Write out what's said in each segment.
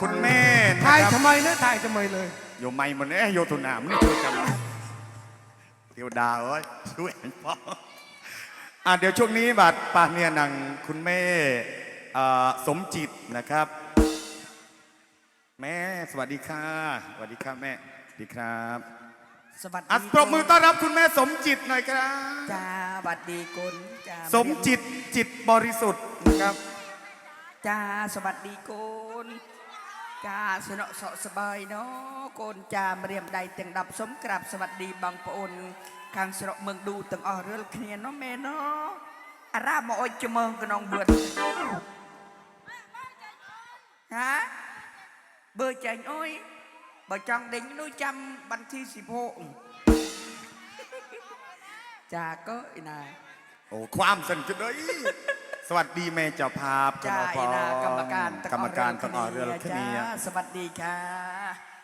คุณแม่นะถ่ายครับทำไมนะถ่ายทำไมเลยโยไม่มันเอ้ยโยตุนามนี่ช่วยกันเดี๋ยวดาเอ้ยช่วยพ่ออะเดี๋ยวช่วงนี้บัดป่าเนี่ยนางคุณแม่เอ่อสมจิตนะครับ แม่สวัสดีค่ะสวัสดีครับแม่สวัสดีครับสวัสดีอัดปรบมือต้อนรับคุณแม่สมจิตหน่อยครับจ้าสวัสดีคุณจ้าสมจิตจิตบริสุทธิ์นะครับจ้าสวัสดีคุณ จ้าสนอสสบายเนาะคุณจ้ามาเรียมใดเตียงดับสมกราบสวัสดีบางปอนខាងស្រុកเมืองดูទាំងអស់រឿលគ្នាเนาะមែនเนาะអារ៉ាមកអុយច្មើងក្នុងវឿនហាបើចាញ់អុយបើចង់ដេញនោះចាំបន្ទីសិភោចាក៏អ៊ីណា โอ้ความสนุกเลย สวัสดีแม่เจ้าภาพจ้าคุณอีอภนากรรมการกรรมการตะกอเรือคณีจ้าสวัสดีค่ะ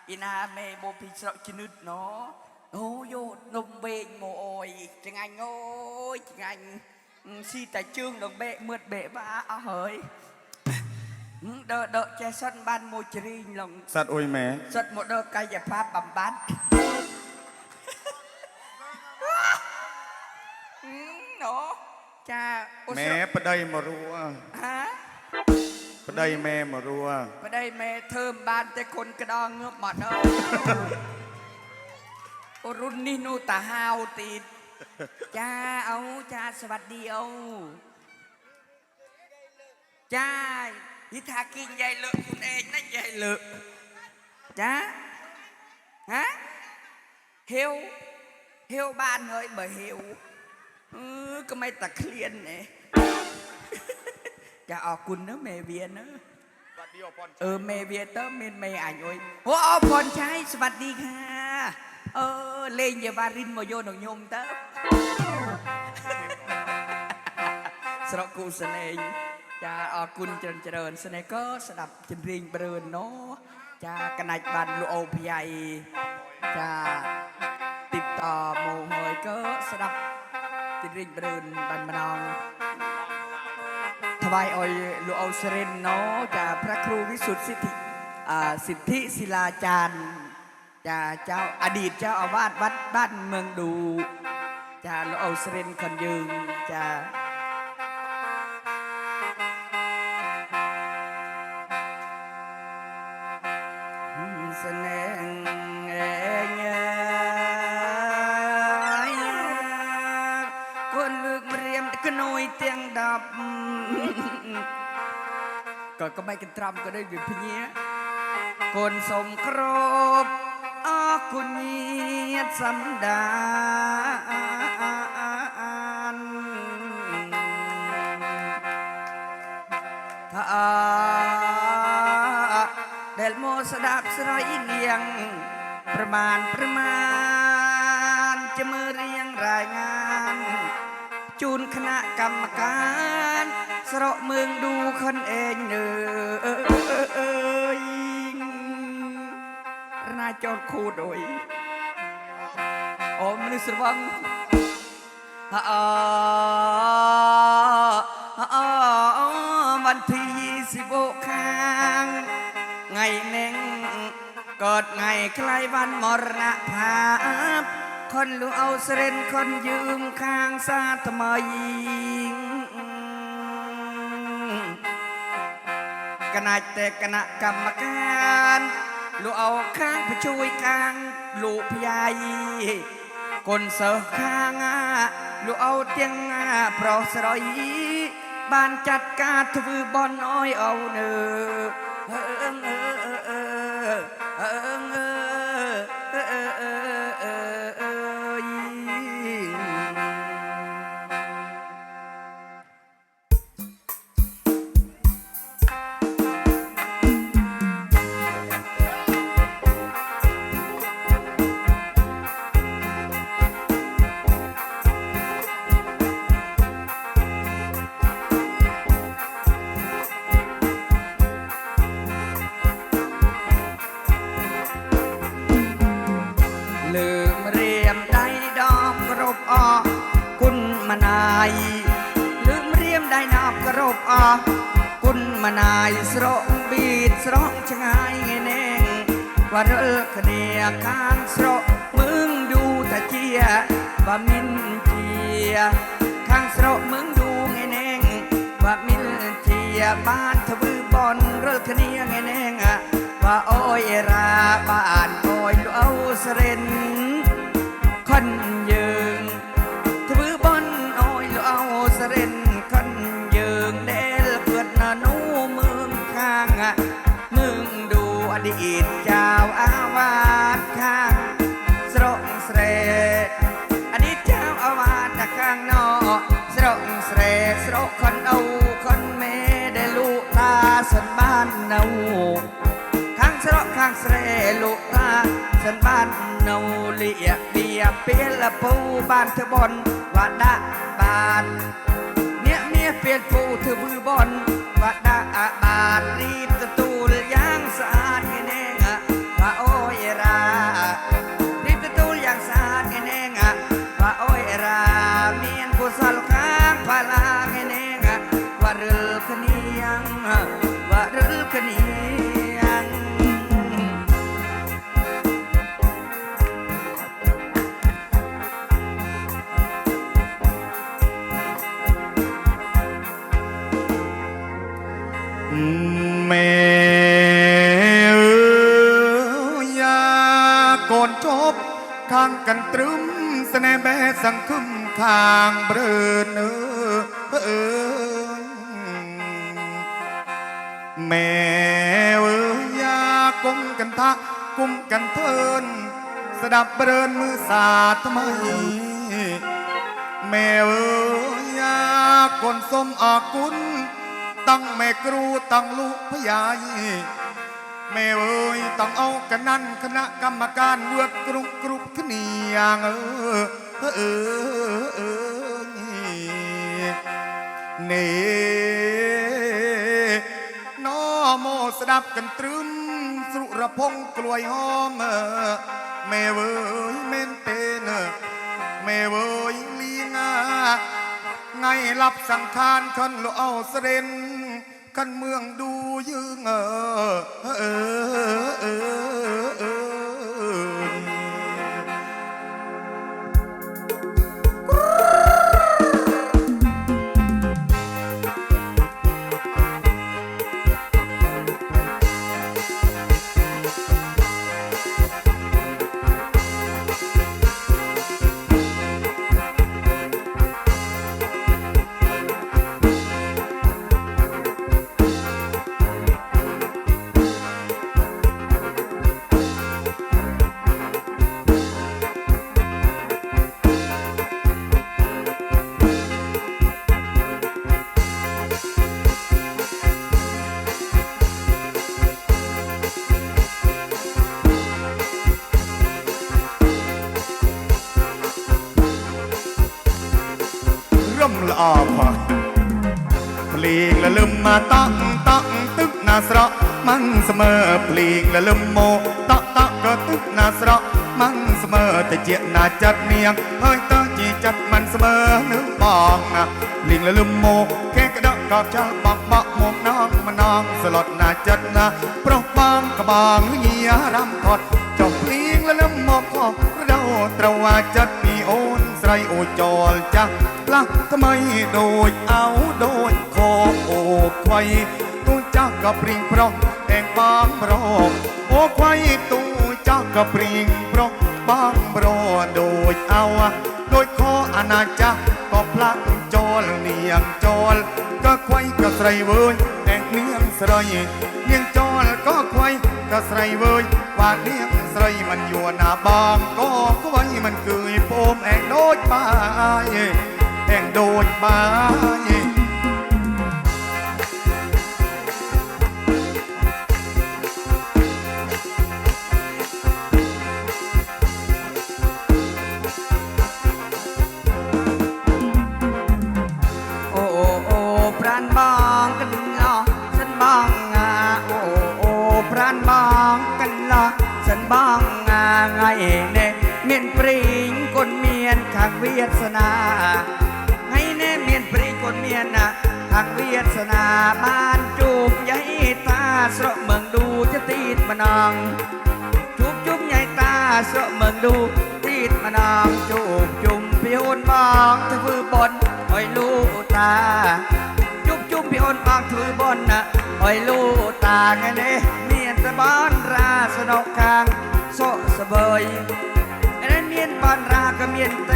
อีนาเมโบพิสระชนุดเนาะโอ้โยนมเบงโมโอยจังไงโง่จังไงอืม si tại chương đồng bệ mượt bệ và ở hơi Ừ, đỡ đỡ che sân ban môi trì lòng สัตว์โอ้ยแม่ sân một đỡ cây giải pháp bầm bát Ừ, cha ô แม่ sợ ประเดยมารัว hả ประเดยแม่มารัว Ở đây mẹ thơm ban tay con cái đo ngước mà đâu Ô run ni nu tà hao tịt Cha ấu cha sơ bạch đi ấu Cha Hít thà kinh dây lượng con ê nó dây lượng Cha Hả Hiếu Hiếu ban hơi bởi hiếu ừ, Có mấy tà klien nè จะออก คุณนะเมเวียนะ เออเมเวียเตอร์เมนเมย์อ่านโอ้ยโอ้เอาพรชัยสวัสดีค่ะ เออเลงอย่าบารินโมโยนของโยมเตอร์สระกูเสน่ห์จะออกคุณเจริญเจริญเสน่ห์ก็สดับจนริงเบริญเนาะจะก ติดต่อโมหอยก็สดับริงบริญบันมนองถวายออยลูเอาเสรนเนาะจากพระครูวิสุทธิสิทธิสิทธิศิลาจารย์จากเจ้าอดีตเจ้าอาวาสวัดบ้านเมืองดูจากลูเอาเสรนคนยืงจากับก็ก็ไม่กันตรำก็ได้อยู่พเนี้ยคนสมครบอาคุณเงียดสัมดานถ้าเดลโมสดับสรอยเงียง ประมาณประมาณ จะมือเรียงรายงาน ជូនគណៈកម្មការ ស្រកមើងឌូខុនឯងនើអើយណាចោតខូតអើយអូមនុស្សស្រវឹងអអអមិនទីសិបុខាងថ្ងៃនឹងកើតថ្ងៃខ្លៃវ័នមរណភាព ខុនលូអោសរិនខុនយឺមខាងសាថ្មីគណៈតែគណៈកម្មការលោកអោខាងបញ្ជួយខាងលោកភ័យគុណសិស្សខាងលោកអោទាំងប្រុសស្រីបានចាត់ការធ្វើបន់អោយអោនៅអឺ ระชงายไงแนงว่าเรอคเนียคางสระมึงดูตะเจียว่ามินเจียข้างสระมึงดูไงแนงว่ามินเจียบ้านทะบือบอนเรอคเนียไงแนงอะว่าโอ้ยราบ้านโอ้ยเอาเสเรน เสรอดีตเจ้าอาวาสข้างนอกสระเสรสระคนเอาคนเมได้ลูกตาสันบ้านเนาข้างสระข้างเสรลูกตาสันบ้านเนาเลียเบียเปียละปูบ้านเธอบอนวัดดะบานเนี่ยเมียเปลี่ยนปูเธอบือบอนวัดดะบานรีบตะตู บข้างกันตรึมสนแบสังคึมข้างเบรนเออเออ แม่เอ้ยอยากมกันทะกุมกันเทิน สดับเบรนมือสาดทำไม แม่เอ้ยอยากคนสมอากุลตั้งแม่ครูตั้งลูกพยายแม่เอ้ยต้องเอากันนั่นคณะกรรมการเวือดกรุบกรุบขนเนียงเออเออเออเนี่ สดับกันตรึม สุรพงษ์กล้วยหอมเออแม่เอ้ยเมนเตนเออแม่เอ้ยลีงาไงรับสังขารคันเราเอาเสรนคันเมืองดูยืงเออเออเออ កលឹមមកតក់តក់ក៏ទឹកណាស្រក់មិនស្មើតែជាណាចាត់នាងហើយតើជាចាត់មិនស្មើនឹងបងណានាងលឹមមកគេក្តក់ក៏ចាស់បងបក់មកនងមនងស្លុតណាចាត់ណាប្រុសបងក្បងញារំខត់ចុះនាងលឹមមកខុសរដោត្រូវអាចាត់ពីអូនស្រីអូចលចាស់ឡាស់ថ្មីដូចអោដូចខោអូខ្វៃទូចាស់ក៏ព្រៀងប្រុស ងប្រកអូខ្វៃទូចាស់ក៏ព្រៀងប្រុសបងប្រដូចអោដូចខអាណាចាស់ក៏ផ្លាក់ចូលនាងចូលក៏ខ្វៃក៏ស្រីវើយតែនាងស្រីនាងចូលក៏ខ្វៃក៏ស្រីវើយបាទនាងស្រីមិនយួរណាបងក៏ខ្វៃមិនគឺពូមឯងដូចបាយឯងដូចបាយ เมียนปริงคนเมียนข้างเวียสนาให้เน่เมียนปริงคนเมียนน่ะข้างเวียสนาบ้านจูบ ស្រកเมืองดูจะตีดมานองจุบจุบใหญ่ตาស្រកเมืองดูตีดมานองจูบจุ่มพี่โอนมองทะพื้บนหอยลูกตา จุบจุบพี่โอนมองทะพื้บนน่ะหอยลูกตาไงเน่เมียนตะบอนราสนกกลางโซะสะเบย อันนั้นเมียน บานราก็เมียนเต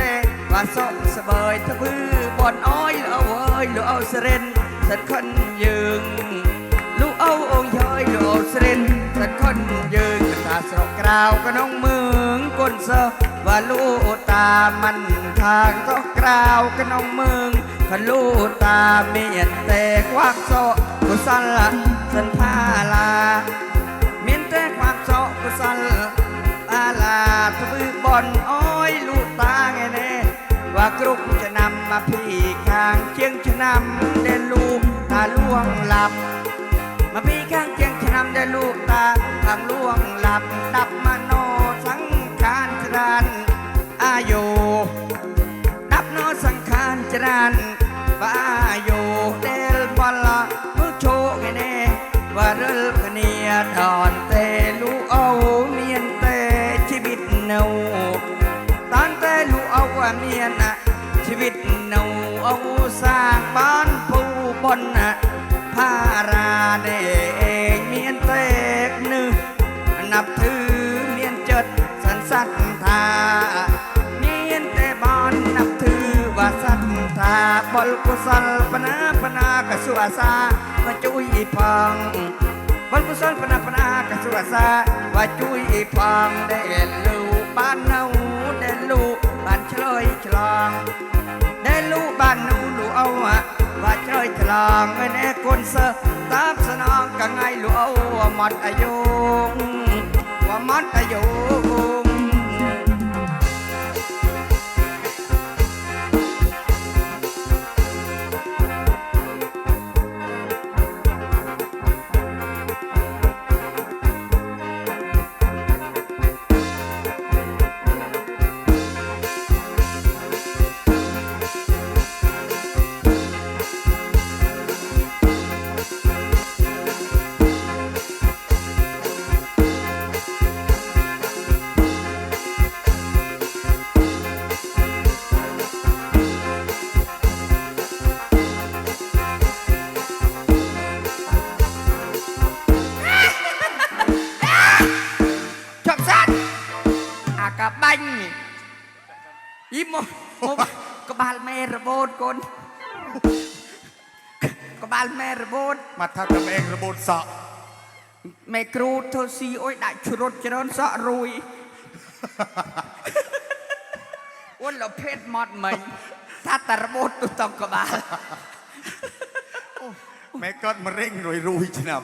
ว่าสมสบายทะพื้บอนอ้อยลูเอาเอ้ยลูกเอาเสรนสันคนยืงลูกเอาองค์ย้อยลูกเอาเสรนสันคนยืงตาสรกกราวก็น้องเมืองก้นเซอว่าลูกตามันทางก็กราวก็น้องเมืองขนลูกตาเมียนแต่ควักโซกุสันละสันพาลาเมียนแต่ความโศกกุศลตาลาทะบือบอนอ้อย ลูกตาไงเน่ว่ากรุกจะนำมาพี่ข้างเชียงชะนำเด่นลูกตาล่วงหลับ มาพี่ข้างเชียงชะนำเด่นลูกตาทางล่วงหลับดับมโนสังขารจรานอายุดับโนสังขารจรัน ลกุศลปนาปนากสุอาสาว่าจุยพองบอลกุศลปนาปนากสุอาสาว่าจุยพองได้ลูบ้านเนาได้ลูบ้านเฉลยฉลองได้ลูบ้านนูลูเอาอะว่าเฉลยฉลองเอ้ยแน่คนเสอตามสนองกังไงลูเอาว่าหมดอายุว่าหมดอายุ គុណក្បាលម៉ែរបូតមកថាតែម៉ែរបូតសក់ម៉ែគ្រូធ្វើស៊ីអុយដាក់ជ្រុតច្រើនសក់រួយអូនលភេទម៉ត់មិញថាតែរបូតទុតក្បាលម៉ែគាត់មរិញរួយរួយឆ្នាំ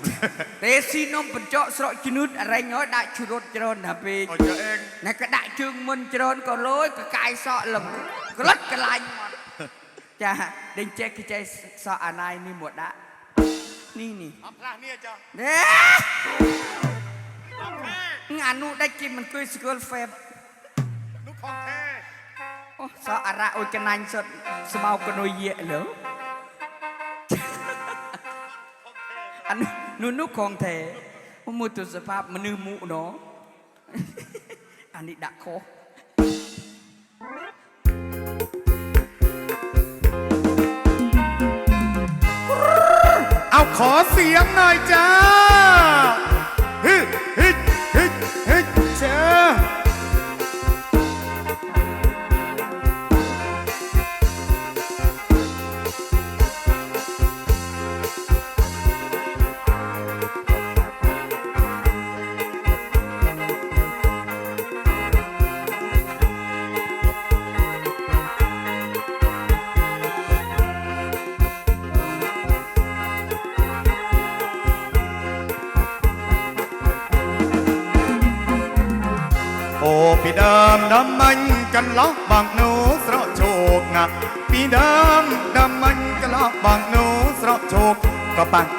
ទេស៊ីនំបញ្ចកស្រក់ជំនួតរែងហើយដាក់ជ្រុតច្រើនថាពេកអូចើអេងណែក៏ដាក់ជើងមុនច្រើនក៏លួយក៏កាយសក់លឹមក្លិចកលាញ់ម៉ត់ ចាដេញចេះគេចេះសក់អាណៃនេះមកដាក់នេះនេះអត់ខ្លះនេះចុះនេះអានោះដាច់គេមិនគួយស្គាល់ហ្វេបនោះខំទេអូសក់អារ៉ាអុយកណាញ់សុតស្មោកកនុយយៈលើអានោះនោះនោះខំទេមួយទស្សនភាពមនុស្សមុខណអានេះដាក់ខុស เอาขอเสียงหน่อยจ้า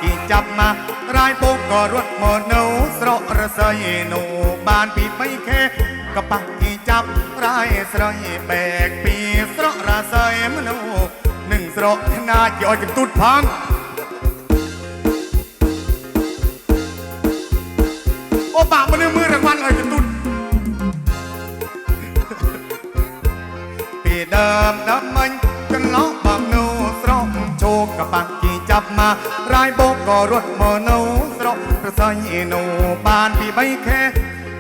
ពីចាប់មករายពកក៏រត់មកនៅស្រករសៃនៅបានពីបីខែក៏ប៉ះពីចាប់រាយស្រ័យបែកពីស្រករសៃមនុស្សនឹងស្រកខ្នាចយកចំទូតផងអូបាក់មនុស្សមើលរង្វាន់ឲ្យចំទូតពីដើមដើមមិញកន្លងបាក់នៅស្រកជោគក៏ប៉ះពីចាប់មករายពក ក៏រត់មកនៅស្រុកប្រស័យនៅបានពីបីខែ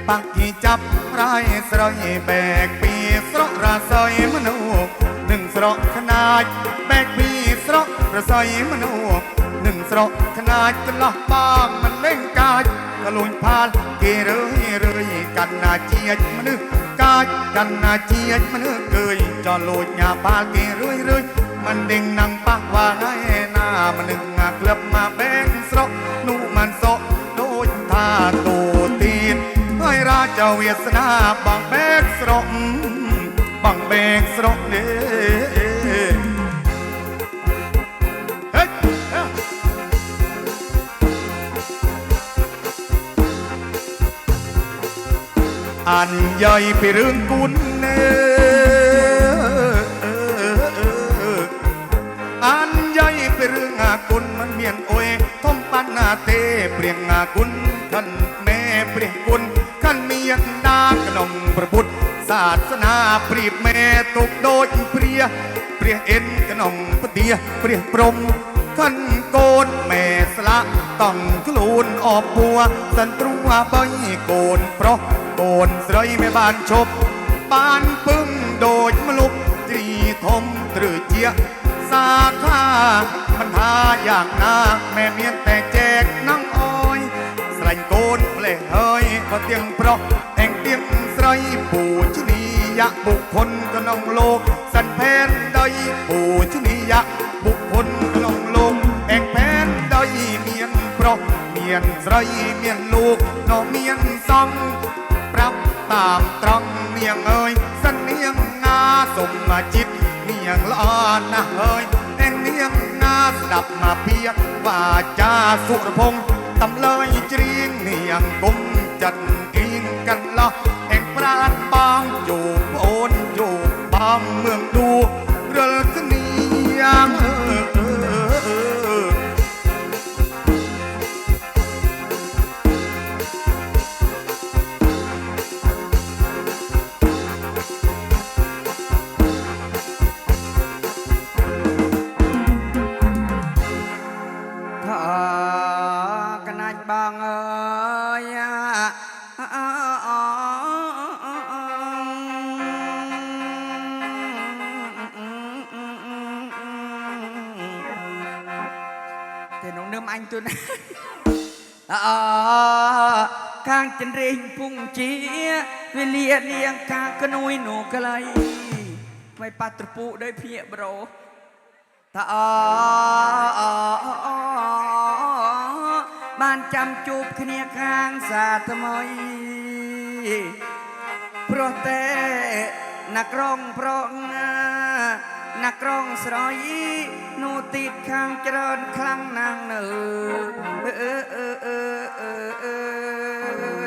បាក់គីចាប់ប្រាយស្រ័យបែកពីស្រុករស័យមនុស្សនឹងស្រុកខ្នាចបែកពីស្រុករស័យមនុស្សនឹងស្រុកខ្នាចចន្លោះបាងមិនលេងកាចក៏លួញផាលគេរឿយរឿយកណ្ណាជាតិមនុស្សកាចកណ្ណាជាតិមនុស្សគឺចលួចញាបាល់គេរឿយរឿយមិនដេញនឹងប៉ះវ៉ាហើយ មនុស្សអាក្លឹបមកបែងស្រុកនោះមិនសក់ដូចថាទូទីនហើយរាជវាសនាបងបែកស្រុកបងបែកស្រុកនេះអានយាយពីរឿងគុណ เตเปรียงอากุลขันแม่เปรียงกุลขันเมียนากนมประพุทธศาสนาเปรีบแม่ตกโดยเปรียเปรียเอ็นกนองปเตียเปรียปรมขันโกนแม่สละต้องกลูนออบบัว สันตรัวใบโกนเพราะโกนสไรแม่บ้านชบบ้านปึ้งโดยมลุกตรีทมตรือเจีย สาขาปัญหาอย่างนาแม่เมียนแต่แจกน้องอ้อยស្រែងកូនផ្លេះហើយបើទៀងប្រុសអែងទៀងស្រីពូជនីយៈបុគ្គលក្នុងលោកសិនផែនដីពូជនីយៈបុគ្គលក្នុងលោកអែងផែនដីមានប្រុសមានស្រីមានលោកនោះមានសំប្រាប់តាមត្រង់នាងអើយសិននាងណាសុំអាជីព ยังลอ่นนะเฮ้ยเอ็งเนียงนาดับมาเพียกว่าจาสุรพงศ์ตำเลยจริงเนียงกุ้มจันกินกันละ អខាងចន្ទរេងពុងជាវេលាលៀងកាកនួយនោះក្លៃមិនប៉ះត្រពូដោយភៀកប្រូតាអបានចាំជួបគ្នាខាងសាថ្មីព្រោះតែណាក្រុងប្រងណាក្រុងស្រយ នោះទីតខាងច្រើនខាងណាងនៅអឺអឺអឺអឺ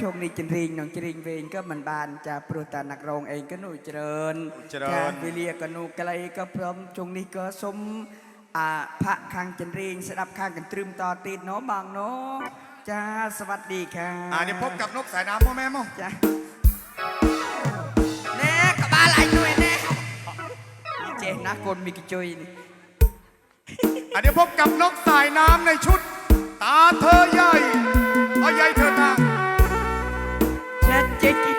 ช่วงนี้จันริงน้องจันริงเวงก็มันบานจะโปรตานักร้องเองก็หนูเจริญเจริญจ้าวิเลียก็หนูไกลก็พร้อมช่วงนี้ก็สมอ่าพระข้างจันริงสดับข้างกันตรึมต่อติดเนาะบางเนาะจ้าสวัสดีค่ะอ่าเดี๋ยวพบกับนกสายน้ำพ่อแม่มั้งจ้าแน่กับบ้านอะไรหน่วยแน่นี่เจนะคนมีกิจอยนี่อะเดี๋ยวพบกับนกสายน้ำในชุด ตาเธอใหญ่เอาใหญ่เธอตาฉั that did